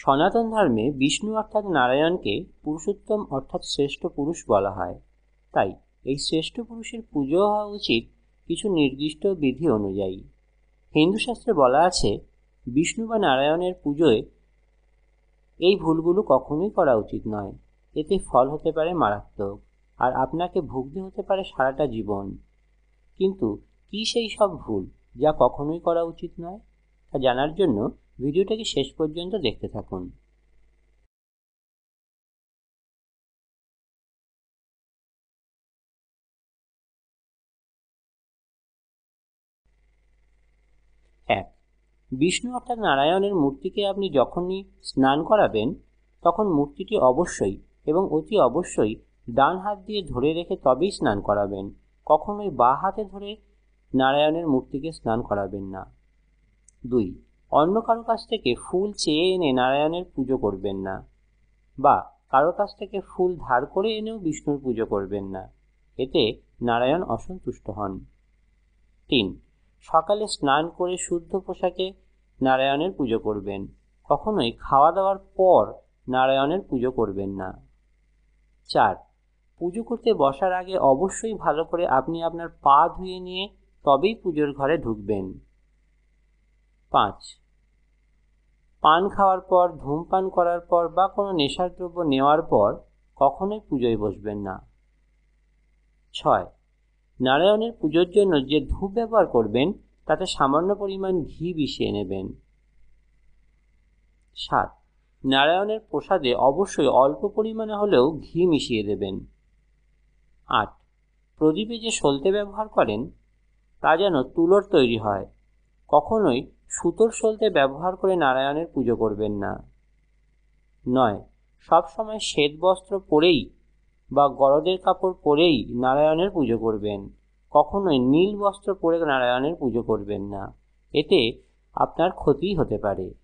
সনাতন ধর্মে বিষ্ণু অর্থাৎ নারায়ণকে পুরুষোত্তম অর্থাৎ শ্রেষ্ঠ পুরুষ বলা হয়। তাই এই শ্রেষ্ঠ পুরুষের পুজো হওয়া উচিত কিছু নির্দিষ্ট বিধি অনুযায়ী। হিন্দু শাস্ত্রে বলা আছে, বিষ্ণু বা নারায়ণের পুজোয় এই ভুলগুলো কখনোই করা উচিত নয়। এতে ফল হতে পারে মারাত্মক, আর আপনাকে ভুগতে হতে পারে সারাটা জীবন। কিন্তু কি সেই সব ভুল যা কখনোই করা উচিত নয়? তা জানার জন্য ভিডিওটাকে শেষ পর্যন্ত দেখতে থাকুন। এক, বিষ্ণু অর্থাৎ নারায়ণের মূর্তিকে আপনি যখনই স্নান করাবেন, তখন মূর্তিটি অবশ্যই এবং অতি অবশ্যই ডান হাত দিয়ে ধরে রেখে তবেই স্নান করাবেন। কখনোই বা হাতে ধরে নারায়ণের মূর্তিকে স্নান করাবেন না। দুই, অন্য কারও কাছ থেকে ফুল চেয়ে এনে নারায়ণের পুজো করবেন না। বা, কারও কাছ থেকে ফুল ধার করে এনেও বিষ্ণুর পুজো করবেন না। এতে নারায়ণ অসন্তুষ্ট হন। তিন, সকালে স্নান করে শুদ্ধ পোশাকে নারায়ণের পুজো করবেন। কখনোই খাওয়া দাওয়ার পর নারায়ণের পুজো করবেন না। চার, পুজো করতে বসার আগে অবশ্যই ভালো করে আপনি আপনার পা ধুয়ে নিয়ে তবেই পুজোর ঘরে ঢুকবেন। পাঁচ। পান খাওয়ার পর, ধূমপান করার পর বা কোনো নেশার দ্রব্য নেওয়ার পর কখনোই পুজোয় বসবেন না। ছয়। নারায়ণের পুজোর জন্য যে ধূপ ব্যবহার করবেন, তাতে সামান্য পরিমাণ ঘি মিশিয়ে নেবেন। সাত। নারায়ণের প্রসাদে অবশ্যই অল্প পরিমাণে হলেও ঘি মিশিয়ে দেবেন। আট। প্রদীপে যে সলতে ব্যবহার করেন, তা যেন তুলোর তৈরি হয়। কখনোই সুতোর সলতে ব্যবহার করে নারায়ণের পুজো করবেন না। নয়, সব সময় শ্বেত বস্ত্র পরেই বা গরদের কাপড় পরেই নারায়ণের পুজো করবেন। কখনোই নীল বস্ত্র পরে নারায়ণের পুজো করবেন না। এতে আপনার ক্ষতি হতে পারে।